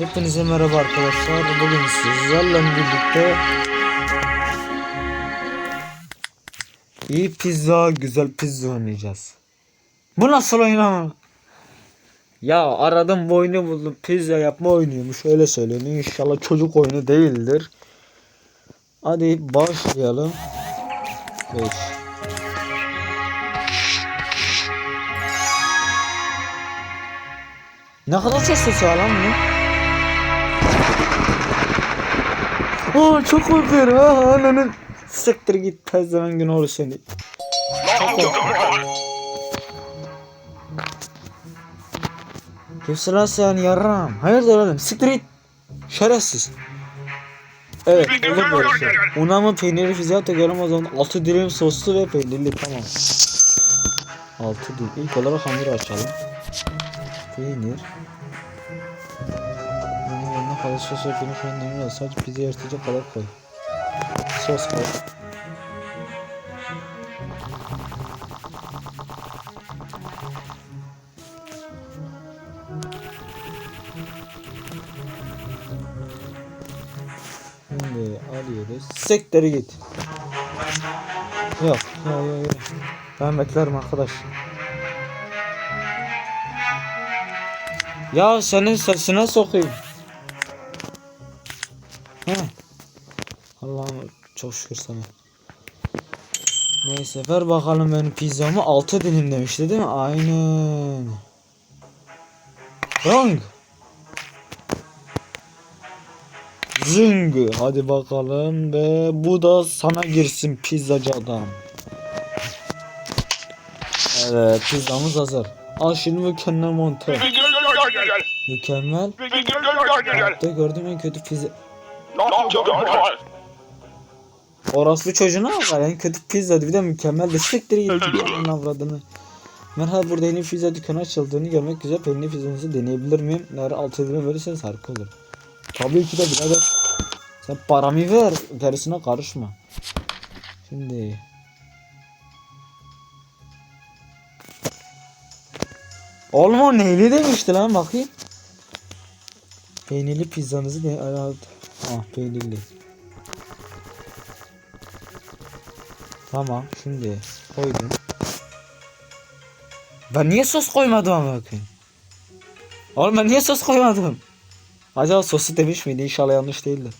Hepinize merhaba arkadaşlar. Bugün sizlerle birlikte iyi pizza, güzel pizza oynayacağız. Bu nasıl oyun ama? Ya aradım bu oyunu buldum. Pizza yapma oynuyormuş. Öyle söyleniyor. İnşallah çocuk oyunu değildir. Hadi başlayalım. 5 Ne kadar ses sesi var lan bunu? Aa çok korkuyorum ha ananın. Siktir git tezden gün olur seni. Çok korkuyorum. Kimsin lan sen yarram? Hayırdır oğlum siktir git. Şerefsiz. Evet olur böyle şey. Unamı peyniri fizyato görüm o zaman 6 dilim soslu ve peynirli tamam. 6 dilim. İlk olarak hamur açalım. Peynir. Bunun yanına kadar sos eklemiş önemli değil. Sadece pizza yırtacak kadar koy. Sos koy. Şimdi alıyoruz. Sektere git. Yok, yok, yok, yok. Ben beklerim arkadaş. Ya senin sesine sokayım. Çok şükür sana. Neyse ver bakalım benim pizzamı 6 dilim demişti değil mi? Aynen. Wrong. Zıng. Hadi bakalım ve bu da sana girsin pizzacı adam. Evet pizzamız hazır. Al şimdi mükemmel monte. Mükemmel. Hayatta gördüğüm en kötü pizza. Orospu çocuğuna var en kötü pizza bir de mükemmel de siktir git onun avradını. Merhaba burada yeni pizza dükkanı açıldığını görmek güzel. Peynir pizzanızı deneyebilir miyim? Eğer altı ödeme verirseniz harika olur. Tabii ki de birader. Sen paramı ver. Gerisine karışma. Şimdi. Oğlum o neyli demişti lan bakayım. Peynirli pizzanızı de Ah peynirli. Tamam şimdi koydum. Ben niye sos koymadım ama bakayım. Oğlum ben niye sos koymadım? Acaba sosu demiş miydi? İnşallah yanlış değildir.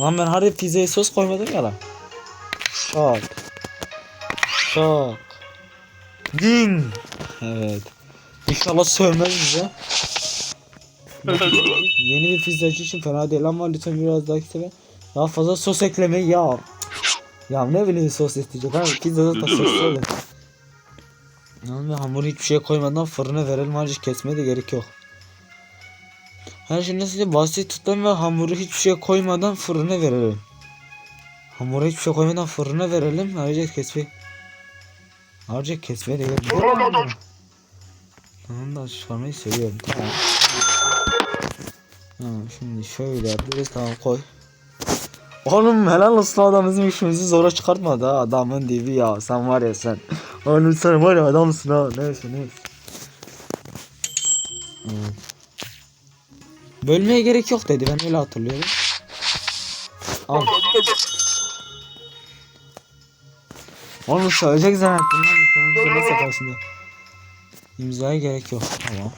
Lan ben harbi pizzaya sos koymadım ya lan. Şak. Şak. Din. Evet. İnşallah sövmez bize. Yeni bir pizzacı için fena değil ama lütfen biraz daha kitaba daha fazla sos eklemeyi ya. Ya ne bileyim sos isteyecek ha pizzada da sos olur. Yani hamuru hiçbir şey koymadan fırına verelim ayrıca kesmeye de gerek yok. Her şey nasıl basit tutalım ve hamuru hiçbir şey koymadan fırına verelim. Hamuru hiçbir şey koymadan fırına verelim ayrıca kesme. Ayrıca kesmeye de gerek yok. Tamam da çıkarmayı seviyorum tamam. Tamam şimdi şöyle yapıyoruz tamam koy. Oğlum helal olsun adam bizim işimizi zora çıkartmadı ha adamın dibi ya sen var ya sen. Oğlum sen var ya adamsın ha neyse neyse. Evet. Bölmeye gerek yok dedi ben öyle hatırlıyorum. Al. Oğlum söyleyecek zannettim lan. İmzaya gerek yok. Tamam.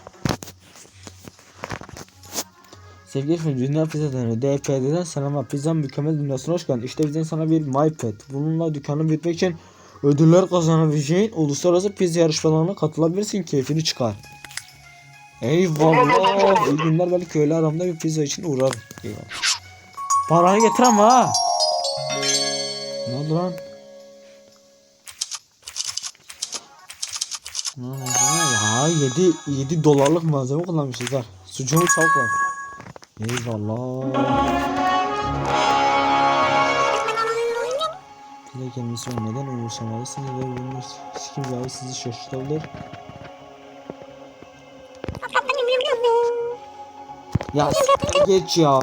Sevgili efendim Dünya Pizza Dönemi DPD'den selamlar. Pizza mükemmel dünyasına hoş geldin. İşte bizden sana bir MyPad. Bununla dükkanı büyütmek için ödüller kazanabileceğin uluslararası pizza yarışmalarına katılabilirsin. Keyfini çıkar. Eyvallah. İyi günler belki öğle aramda bir pizza için uğrarım. Eyvallah. Parayı getir ama ha. Ne oldu lan? Lan? Ya 7 7 dolarlık malzeme kullanmışız var. Sucuğumuz tavuk var. Eyvallah. Pide kelimesi neden umursamalısınız ve bunu sikim cevabı sizi şaşırtabilir. Ya geç ya. ya.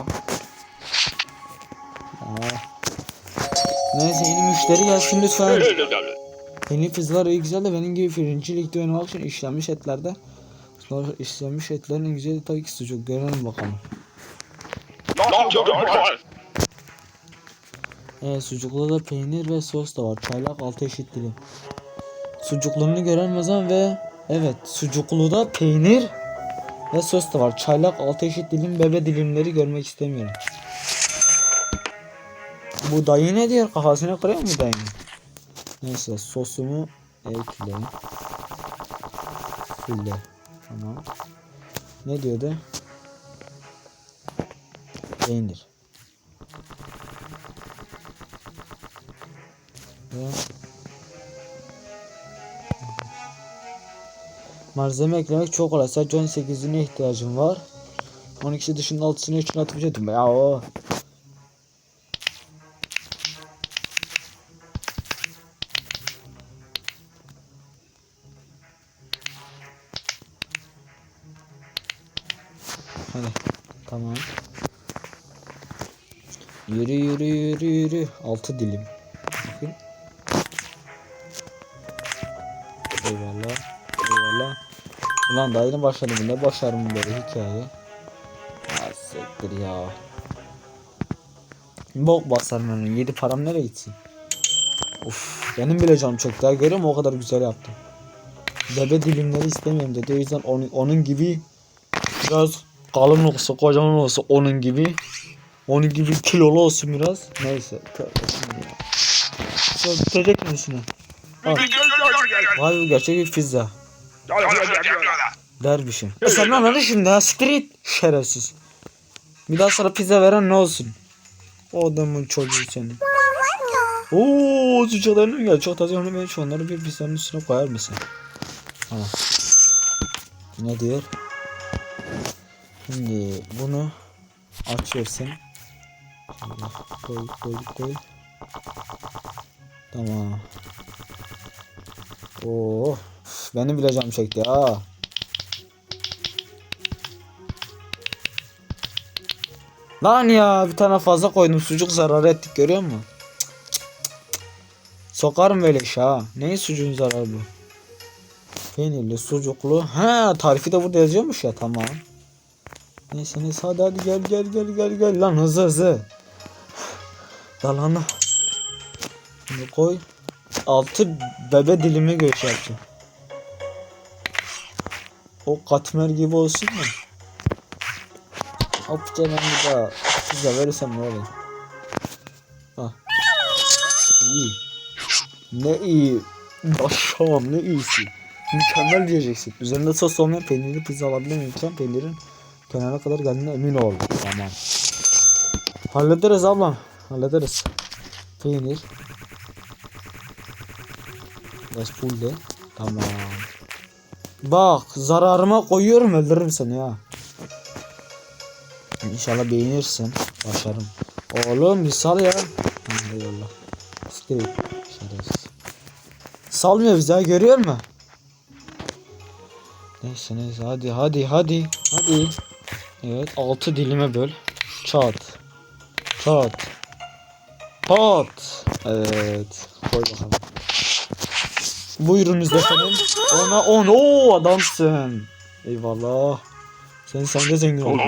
Neyse yeni müşteri gelsin lütfen. Yeni pizzalar iyi güzel de benim gibi birinci ligde oynamak için işlenmiş etlerde Sucuklar işlenmiş etlerin en güzeli tabii ki sucuk. Görelim bakalım. Evet sucuklu da peynir ve sos da var. Çaylak altı eşit dilim. Sucuklarını gören Ramazan ve evet sucuklu da peynir ve sos da var. Çaylak altı eşit dilim bebe dilimleri görmek istemiyorum. Bu dayı ne diyor? Kafasına kırıyor mu dayı? Neyse sosumu ekle. Fille. Tamam. Ne diyordu? Peynir. Ve Malzeme eklemek çok kolay. Sadece 18'ine ihtiyacım var. 12'si dışında 6'sını için atıp ettim. Ya o. 6 dilim. Bakın. Eyvallah. Eyvallah. Ulan daha yeni başladım. Ne başarım böyle hikaye. Ya siktir ya. Bok basarım onu. Yedi param nereye gitsin? Of benim bile canım çok daha görüyor musun o kadar güzel yaptım. Bebe dilimleri istemiyorum dedi. O yüzden onun, onun gibi biraz kalın olsa kocaman olsa onun gibi onun gibi kilolu olsun biraz. Neyse. Sonra bitecek misin? Vay be gerçek bir pizza. Dervişim. E sen lan hadi şimdi ha siktir git. Şerefsiz. Bir daha sana pizza veren ne olsun? O adamın çocuğu senin. Oo sıcaklarını mı geldi? Çok taze onu ben şu onları bir pizzanın üstüne koyar mısın? Tamam. Ne diyor? Şimdi bunu açıyorsun. Koy koy koy. Tamam. Oo, üf, benim bile canım çekti ha. Lan ya bir tane fazla koydum sucuk zarar ettik görüyor musun? Cık, cık, cık. Sokarım böyle iş ha. Neyin sucuğun zararı bu? Peynirli sucuklu. Ha tarifi de burada yazıyormuş ya tamam. Neyse neyse hadi hadi gel gel gel gel gel lan hızlı hızlı. Dalana. Şimdi koy. Altı bebe dilimi göç yapacağım. O katmer gibi olsun mu? Hop canım bir daha pizza verirsem ne olur? İyi. Ne iyi. Başlamam ne iyisi. Mükemmel diyeceksin. Üzerinde sos olmayan peynirli pizza alabilir miyim? Lütfen peynirin kenara kadar geldiğine emin ol. Tamam. Hallederiz ablam. Hallederiz. Peynir. Biraz full de. Tamam. Bak zararıma koyuyorum öldürürüm seni ya. İnşallah beğenirsin. Başarım. Oğlum bir sal ya. Eyvallah. Siktir. Salmıyor bizi ha görüyor musun? Neyse neyse hadi hadi hadi. Hadi. Evet altı dilime böl. Çat. Çat. Pat. Evet. Koy bakalım. Buyurunuz efendim. Ona on. Oo adamsın. Eyvallah. Sen sen de zengin oldun.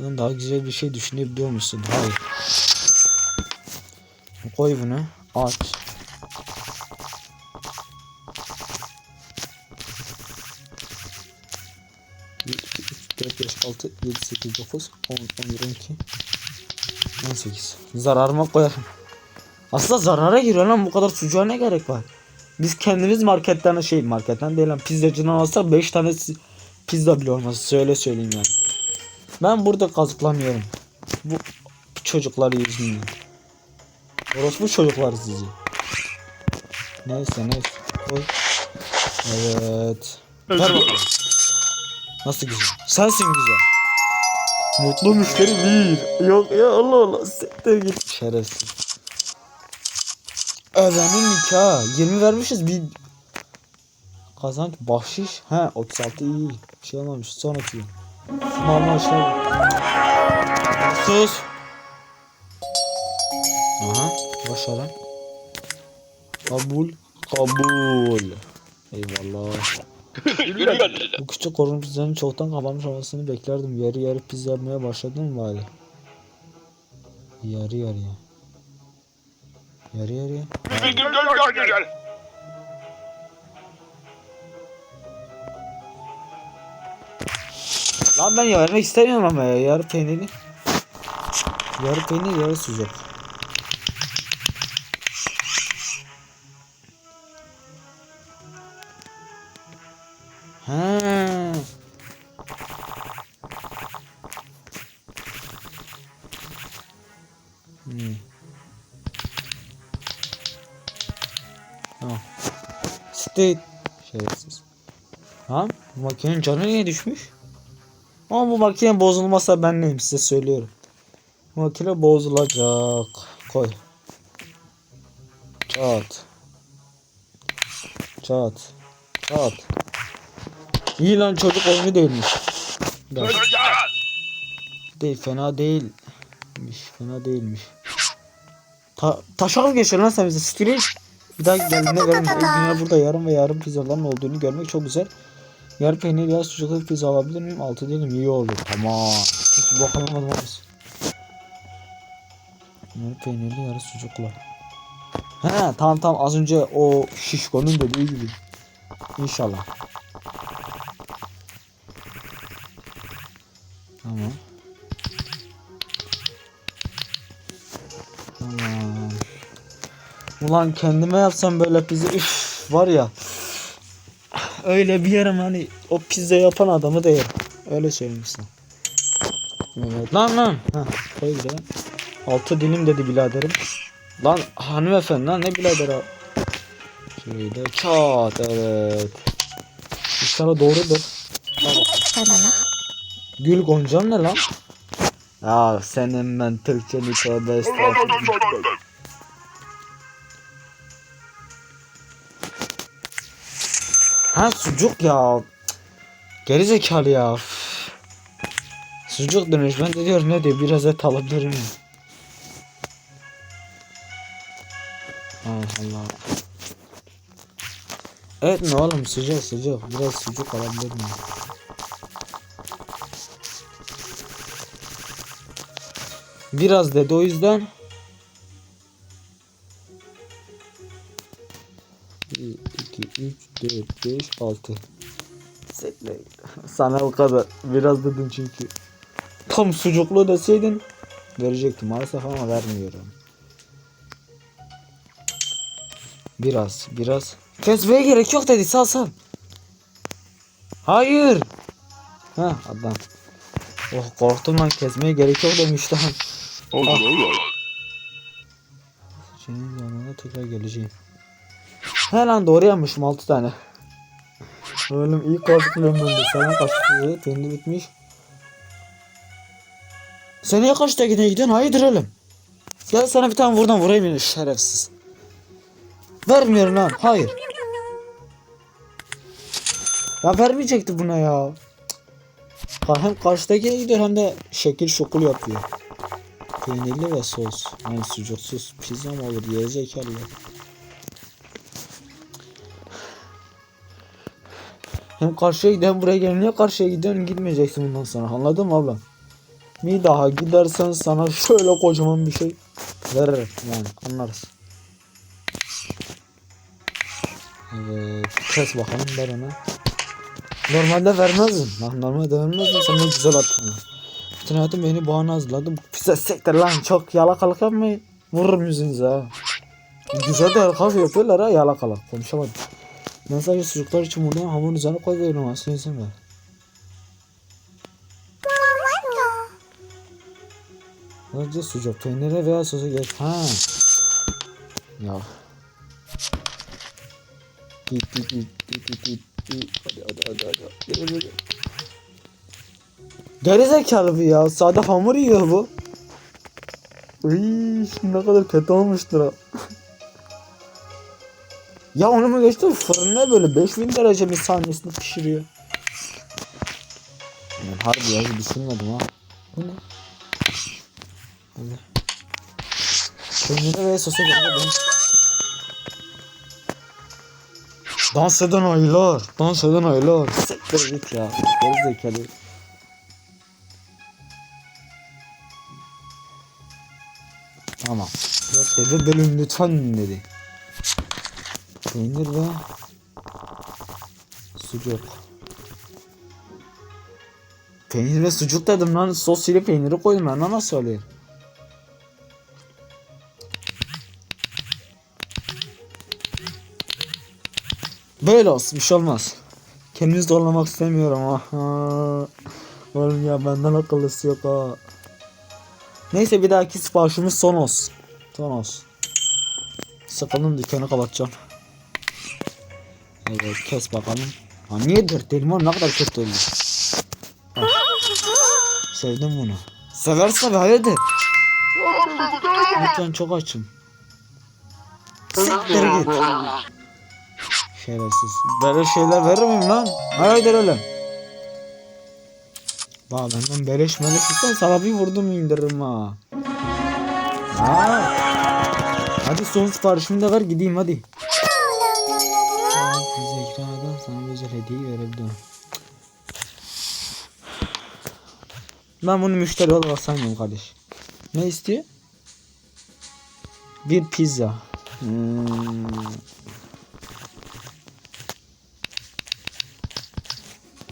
Lan daha güzel bir şey düşünebiliyor musun? Hayır. Koy bunu. Aç. Bir, iki, üç, dört, beş, altı, yedi, sekiz, dokuz, on, on on iki, on sekiz. Zararıma koyarım. Aslında zarara giriyor lan bu kadar sucuğa ne gerek var? Biz kendimiz marketten şey marketten değil lan pizzacıdan alsak 5 tane pizza bile olmaz. Söyle söyleyeyim yani. Ben burada kazıklanıyorum. Bu çocuklar yüzünden. Orospu çocuklar sizi. Neyse neyse. Koy. Evet. Ver bakalım. Nasıl güzel? Sensin güzel. Mutlu müşteri bir. Yok ya Allah Allah. Siktir git. Şerefsiz. Öğrenin nikahı. 20 vermişiz bir kazanç bahşiş. He 36 iyi. Bir şey olmamış. Sonraki. Normal aşağı. Sus. Aha. Başaran. Kabul. Kabul. Eyvallah. Bu küçük pizzanın çoktan kapanmış olmasını beklerdim. Yarı yarı pizza yapmaya başladın mı bari? Yarı yarıya. Yarı yarıya. Lan ben vermek istemiyorum ama ya. Yarı peynirli. Yarı peynir yarı sucuk. Hmm. Tamam. State. Şerefsiz. Ha? Bu makinenin canı niye düşmüş? Ama bu makine bozulmazsa ben neyim size söylüyorum. Bu makine bozulacak. Koy. Çat. Çat. Çat. İyi lan çocuk oyunu değilmiş. Değil fena değilmiş. Fena değilmiş. Ta taşak geçiyor lan sen bize stream. Bir daha geldiğinde. İyi günler burada yarın ve yarın pizzaların olduğunu görmek çok güzel. Yarı peynir ya sucuklu pizza alabilir miyim? Altı değilim iyi olur. Tamam. Hiç bok alamadım abi. Yarı peynirli yarı sucuklu. He tamam tamam az önce o şişkonun dediği gibi. İnşallah. Ulan kendime yapsam böyle pizza üf var ya. Öyle bir yerim hani o pizza yapan adamı da yerim. Öyle söyleyeyim sana. Evet. Lan lan. Ha, koy bir de. Altı dilim dedi biraderim. Lan hanımefendi lan ne birader o. Şöyle çat evet. İnşallah doğrudur. Gül Goncam ne lan? Ya senin ben Türkçeni tövbe estağfurullah. Ha sucuk ya. Geri zekalı ya. Sucuk demiş. Ben de diyorum ne diyor biraz et alabilir miyim? Allah. Evet mi oğlum sıcak sıcak. Biraz sucuk alabilir miyim? Biraz dedi o yüzden. 4, 5, 6. Sekle. Sana o kadar. Biraz dedim çünkü. Tam sucuklu deseydin verecektim maalesef ama vermiyorum. Biraz, biraz. Kesmeye gerek yok dedi sal sal. Hayır. Ha adam. Oh korktum lan kesmeye gerek yok demiş lan. Senin yanına tekrar geleceğim. He lan doğru yapmışım 6 tane. Oğlum iyi kazıklıyorum ben. Sana kaçtı. Kendi bitmiş. Sen niye kaçta gidene gidiyorsun? Hayırdır oğlum? Gel sana bir tane buradan vurayım yine şerefsiz. Vermiyorum lan. Hayır. Ya vermeyecekti buna ya. Ha, Hem karşıdaki gidiyor hem de şekil şokul yapıyor. Peynirli ve sos. Yani sucuksuz pizza mı olur? Gerizekalı ya. Hem karşıya hem buraya. Niye karşıya gidiyorsun gitmeyeceksin bundan sonra. Anladın mı abla? Bir daha gidersen sana şöyle kocaman bir şey veririm yani anlarız. Evet kes bakalım ver. Normalde vermezdim. Lan normalde vermezdim. Sen ne güzel attın. Bütün hayatım beni bu ana hazırladı. Bu pise sektir lan çok yalakalık yapmayın. Vururum yüzünüze ha. Güzel de yalakalık yapıyorlar ha yalakalık. Konuşamadım. Ben sadece sucuklar için buradayım. Hamurun üzerine koy veriyorum aslında izin ver. Önce sucuk peynire veya sosa geç. Ha. Ya. Git git git git git git. Hadi hadi hadi hadi. Gel gel gel. Geri zekalı bu ya. Sade hamur yiyor bu. Iy, ne kadar kötü olmuştur o. ya onu mu geçtim fırına böyle 5000 derece bir saniyesinde pişiriyor. Yani harbi ya düşünmedim ha. Bu ne? Hadi. Peynire ve sosa göre ben... Dans eden ayılar. Dans eden ayılar. Siktir git ya. Geri zekalı. Tamam. Dedi bölüm lütfen dedi. Peynir ve sucuk. Peynir ve sucuk dedim lan. Sos ile peyniri koydum ben. Nasıl oluyor? Böyle olsun bir şey olmaz. Kendimi zorlamak istemiyorum aha. Oğlum ya benden akıllısı yok ha. Neyse bir dahaki siparişimiz son olsun. Son olsun. Sıkıldım dükkanı kapatacağım. Evet kes bakalım. Ha niye dört limon ne kadar kötü oldu. Ha. Sevdim bunu. Seversin abi. Lütfen çok açım. Siktir git. Şerefsiz. Böyle şeyler verir miyim lan? Hayırdır öyle. Bak benden beleş meleş isten sana bir vurdum indiririm ha. Ha. Hadi son siparişimi de ver gideyim hadi. Sana özel hediye verebilirim. Ben bunu müşteri olarak saymıyorum kardeş. Ne istiyor? Bir pizza. Hmm.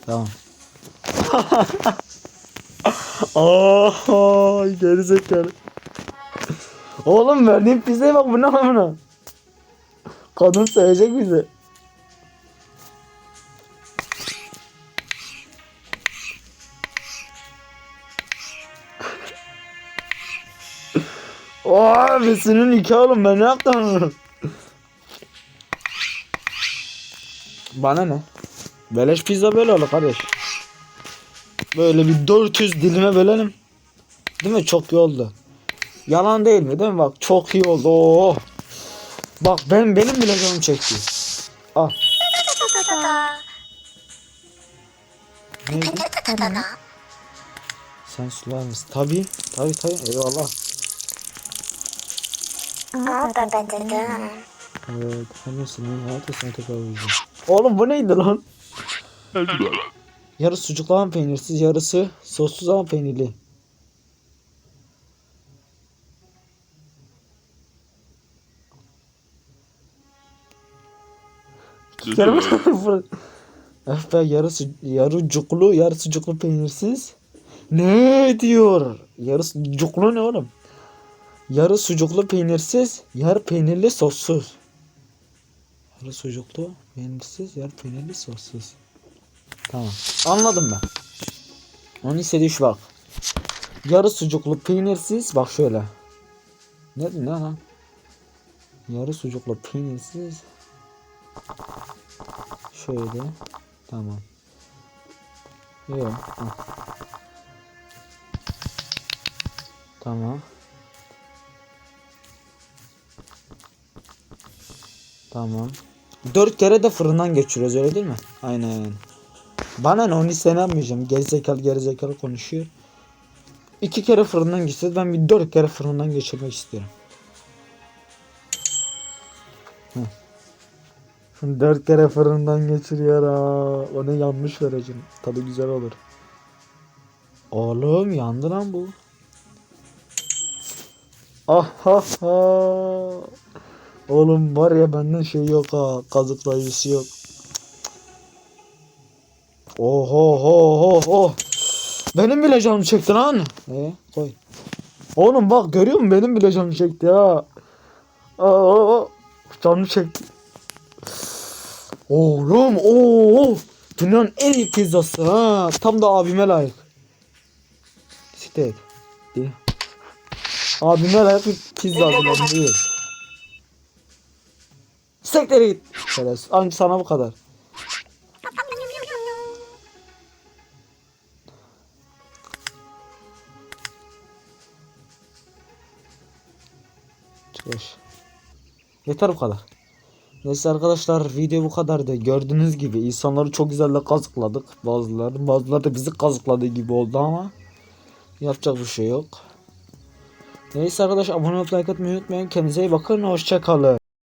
Tamam. Aa, geri zekalı. Oğlum verdiğin pizzaya bak bu ne lan buna? Kadın sevecek bizi. Oha besinin iki oğlum ben ne yaptım? Bana ne? Beleş pizza böyle olur kardeş. Böyle bir 400 dilime bölelim. Değil mi? Çok iyi oldu. Yalan değil mi? Değil mi? Bak çok iyi oldu. Oo. Bak ben benim bile canım çekti. Al. Neydi? Sen sular mısın? Tabii. Tabii tabii. Eyvallah. Evet. Senin hayatı tekrar uyuyacağım. Oğlum bu neydi lan? Yarısı sucuklu ama peynirsiz, yarısı sossuz ama peynirli. Eh be yarısı yarı cuklu, yarı sucuklu peynirsiz. Ne diyor? Yarı sucuklu ne oğlum? Yarı sucuklu peynirsiz, yarı peynirli sossuz. Yarı sucuklu, peynirsiz, yarı peynirli sossuz. Tamam. Anladım ben. Onun istediği şu bak. Yarı sucuklu peynirsiz bak şöyle. Ne ne lan? Yarı sucuklu peynirsiz. Şöyle. Tamam. Yok. Tamam. Tamam. Dört kere de fırından geçiriyoruz öyle değil mi? Aynen. Bana ne onu yapmayacağım. Gerizekalı gerizekalı konuşuyor. İki kere fırından geçeceğiz. Ben bir dört kere fırından geçirmek istiyorum. Heh. Dört kere fırından geçiriyor ha. Onu yanmış vereceğim. Tadı güzel olur. Oğlum yandı lan bu. Ah ha ha. Oğlum var ya benden şey yok ha. Kazıklayıcısı yok. Oho ho ho ho. Benim bile canım çekti lan. E koy. Oğlum bak görüyor musun benim bile canım çekti ya. Aa, canım çekti. Oğlum oo. Dünyanın en iyi pizzası ha. Tam da abime layık. Siktir et. Değil. Abime layık bir pizza hazırladım değil. Siktir git. Anca sana bu kadar. Beş. Yeter bu kadar. Neyse arkadaşlar video bu kadardı. Gördüğünüz gibi insanları çok güzel de kazıkladık. Bazıları bazıları da bizi kazıkladığı gibi oldu ama yapacak bir şey yok. Neyse arkadaşlar abone olup like atmayı unutmayın. Kendinize iyi bakın. Hoşçakalın.